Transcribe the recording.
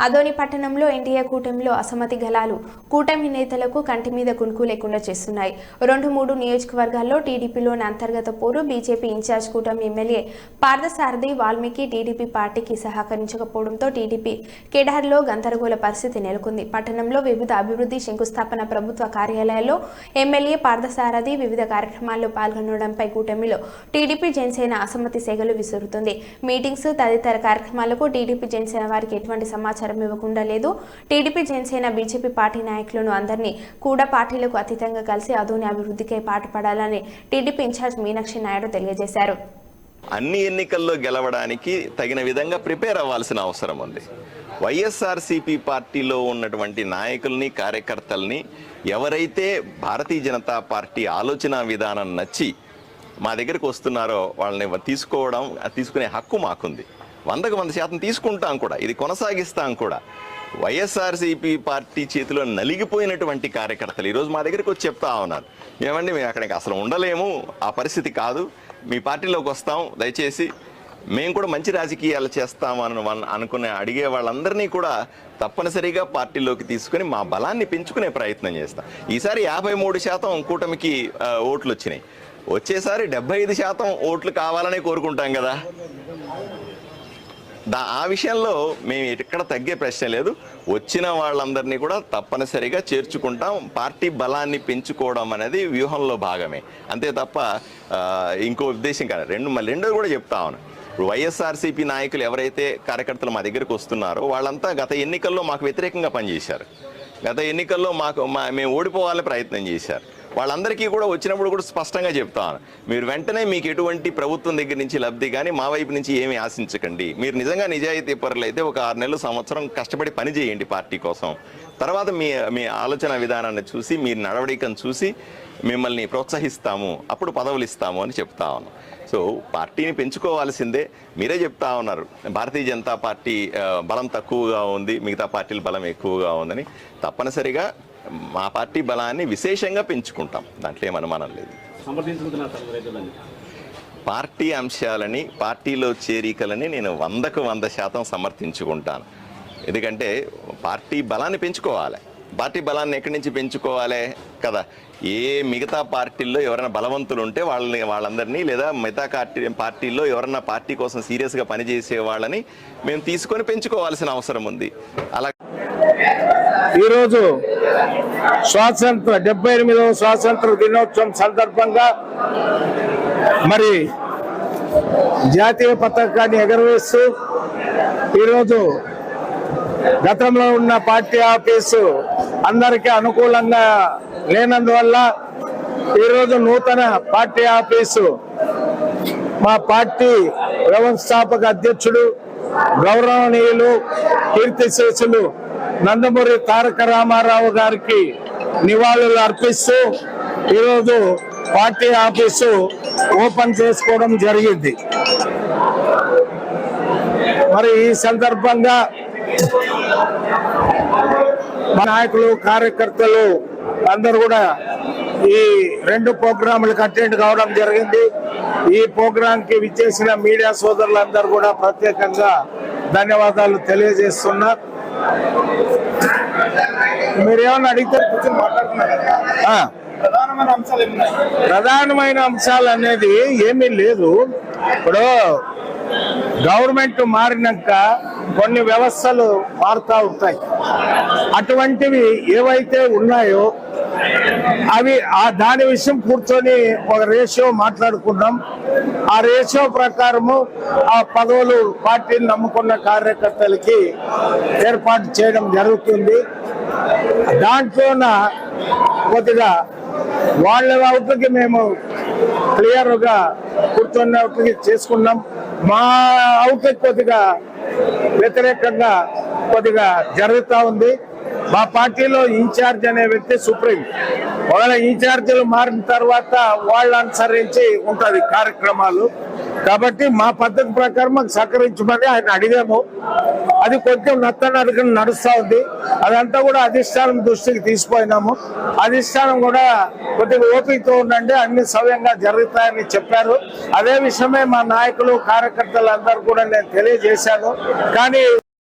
అదోని పట్టణంలో ఎన్డీఏ కూటమిలో అసమ్మతి గలాలు కూటమి నేతలకు కంటి మీద కునుకు లేకుండా చేస్తున్నాయి. రెండు మూడు నియోజకవర్గాల్లో టీడీపీలోని అంతర్గత పోరు బీజేపీ ఇన్ఛార్జ్ కూటమి ఎమ్మెల్యే పార్థసారథి వాల్మీకి టీడీపీ పార్టీకి సహకరించకపోవడంతో టీడీపీ కేడార్లో గందరగోళ పరిస్థితి నెలకొంది. పట్టణంలో వివిధ అభివృద్ధి శంకుస్థాపన ప్రభుత్వ కార్యాలయాల్లో ఎమ్మెల్యే పార్థసారథి వివిధ కార్యక్రమాల్లో పాల్గొనడంపై కూటమిలో టీడీపీ జనసేన అసమ్మతి సేగలు విసురుతుంది. మీటింగ్స్ తదితర కార్యక్రమాలకు టీడీపీ జనసేన వారికి ఎటువంటి సమాచారం ఇవ్వకుండా లేదు. టీడీపీ జనసేన బీజేపీ పార్టీ నాయకులను అందరినీ కూడా పార్టీలకు అతీతంగా కలిసి అదోని అభివృద్ధికై పాటుపడాలని టీడీపీ ఇన్ఛార్జ్ మీనాక్షి నాయుడు తెలియజేశారు. అన్ని ఎన్నికల్లో గెలవడానికి తగిన విధంగా ప్రిపేర్ అవ్వాల్సిన అవసరం ఉంది. వైఎస్ఆర్సీపీ పార్టీలో ఉన్నటువంటి నాయకుల్ని కార్యకర్తల్ని ఎవరైతే భారతీయ జనతా పార్టీ ఆలోచన విధానం నచ్చి మా దగ్గరకు వస్తున్నారో వాళ్ళని తీసుకోవడం తీసుకునే హక్కు మాకుంది. వందకు వంద శాతం తీసుకుంటాం కూడా. ఇది కొనసాగిస్తాం కూడా. వైఎస్ఆర్సీపీ పార్టీ చేతిలో నలిగిపోయినటువంటి కార్యకర్తలు ఈరోజు మా దగ్గరికి వచ్చి చెప్తా ఉన్నారు. ఏమండి మేము అక్కడికి అసలు ఉండలేము ఆ పరిస్థితి కాదు. మీ పార్టీలోకి వస్తాం దయచేసి మేము కూడా మంచి రాజకీయాలు చేస్తామని అనుకునే అడిగే వాళ్ళందరినీ కూడా తప్పనిసరిగా పార్టీలోకి తీసుకుని మా బలాన్ని పెంచుకునే ప్రయత్నం చేస్తాం. ఈసారి యాభై మూడు శాతం కూటమికి ఓట్లు వచ్చినాయి. వచ్చేసారి డెబ్బై ఐదు శాతం ఓట్లు కావాలనే కోరుకుంటాం కదా. దా ఆ విషయంలో మేము ఎక్కడ తగ్గే ప్రశ్న లేదు. వచ్చిన వాళ్ళందరినీ కూడా తప్పనిసరిగా చేర్చుకుంటాం. పార్టీ బలాన్ని పెంచుకోవడం అనేది వ్యూహంలో భాగమే. అంతే తప్ప ఇంకో ఉద్దేశం కాదు. రెండు మళ్ళీ రెండోది కూడా చెప్తా ఉన్నాను ఇప్పుడు వైఎస్ఆర్సీపీ నాయకులు ఎవరైతే కార్యకర్తలు మా దగ్గరకు వస్తున్నారో వాళ్ళంతా గత ఎన్నికల్లో మాకు వ్యతిరేకంగా పనిచేశారు. గత ఎన్నికల్లో మాకు మా మేము ఓడిపోవాలని ప్రయత్నం చేశారు. వాళ్ళందరికీ కూడా వచ్చినప్పుడు కూడా స్పష్టంగా చెప్తాను. మీరు వెంటనే మీకు ఎటువంటి ప్రభుత్వం దగ్గర నుంచి లబ్ధి కానీ మా వైపు నుంచి ఏమీ ఆశించకండి. మీరు నిజంగా నిజాయితీ పరులు అయితే ఒక ఆరు నెలలు సంవత్సరం కష్టపడి పని చేయండి పార్టీ కోసం. తర్వాత మీ మీ ఆలోచన విధానాన్ని చూసి మీ నడవడికను చూసి మిమ్మల్ని ప్రోత్సహిస్తాము అప్పుడు పదవులు ఇస్తాము అని చెప్తా ఉన్నాం. సో పార్టీని పెంచుకోవాల్సిందే. మీరే చెప్తా ఉన్నారు. భారతీయ జనతా పార్టీ బలం తక్కువగా ఉంది మిగతా పార్టీల బలం ఎక్కువగా ఉందని. తప్పనిసరిగా మా పార్టీ బలాన్ని విశేషంగా పెంచుకుంటాం. దాంట్లో ఏం అనుమానం లేదు. పార్టీ అంశాలని పార్టీలో చేరికలని నేను వందకు వంద శాతం సమర్థించుకుంటాను. ఎందుకంటే పార్టీ బలాన్ని పెంచుకోవాలి. పార్టీ బలాన్ని ఎక్కడి నుంచి పెంచుకోవాలి కదా? ఏ మిగతా పార్టీల్లో ఎవరైనా బలవంతులు ఉంటే వాళ్ళని వాళ్ళందరినీ లేదా మిగతా పార్టీ పార్టీల్లో ఎవరైనా పార్టీ కోసం సీరియస్గా పనిచేసే వాళ్ళని మేము తీసుకొని పెంచుకోవాల్సిన అవసరం ఉంది. అలా ఈరోజు స్వాతంత్ర డెబ్బై ఎనిమిదవ స్వాతంత్ర దినోత్సవం సందర్భంగా మరి జాతీయ పతాకాన్ని ఎగరవేస్తూ ఈరోజు గతంలో ఉన్న పార్టీ ఆఫీసు అందరికీ అనుకూలంగా లేనందువల్ల ఈరోజు నూతన పార్టీ ఆఫీసు మా పార్టీ వ్యవస్థాపక అధ్యక్షుడు గౌరవనీయులు కీర్తిశేషులు నందమూరి తారక రామారావు గారికి నివాళులు అర్పిస్తూ ఈరోజు పార్టీ ఆఫీసు ఓపెన్ చేసుకోవడం జరిగింది. మరి ఈ సందర్భంగా నాయకులు కార్యకర్తలు అందరూ కూడా ఈ రెండు ప్రోగ్రాములకు అటెండ్ కావడం జరిగింది. ఈ ప్రోగ్రాంకి విచ్చేసిన మీడియా సోదరులందరూ కూడా ప్రత్యేకంగా ధన్యవాదాలు తెలియజేస్తున్నారు. మీరేమన్నా అడిగితే కూర్చొని మాట్లాడుతున్నారు కదా. ఆ. ప్రధానమైన అంశాలు ఏమున్నాయి ప్రధానమైన అంశాలు అనేది ఏమీ లేదు ఇప్పుడు గవర్నమెంట్ మారినాక కొన్ని వ్యవస్థలు మారుతా ఉంటాయి అటువంటివి ఏవైతే ఉన్నాయో అవి ఆ దాని విషయం కూర్చొని ఒక రేషియో మాట్లాడుకున్నాం. ఆ రేషియో ప్రకారము ఆ పదవులు పార్టీని నమ్ముకున్న కార్యకర్తలకి ఏర్పాటు చేయడం జరుగుతుంది. దాంట్లోన కొద్దిగా వాళ్ళ అవుట్కి మేము క్లియర్గా కూర్చున్న చేసుకున్నాం. మా అవుట్కి కొద్దిగా వ్యతిరేకంగా కొద్దిగా జరుగుతూ ఉంది. మా పార్టీలో ఇన్ఛార్జ్ అనే వ్యక్తి సుప్రీం. ఒకవేళ ఇన్ఛార్జీలు మారిన తర్వాత వాళ్ళు అనుసరించి ఉంటుంది కార్యక్రమాలు. కాబట్టి మా పద్ధతి ప్రకారం మాకు సహకరించమని ఆయన అడిగాము. అది కొంచెం నత్తనడకన నడుస్తూ ఉంది. అదంతా కూడా అధిష్టానం దృష్టికి తీసిపోయినాము అధిష్టానం కూడా కొద్దిగా ఓపికతో ఉండండి అన్ని సవ్యంగా జరుగుతాయని చెప్పారు. అదే విషయమే మా నాయకులు కార్యకర్తలు అందరూ కూడా నేను తెలియజేశాను. కానీ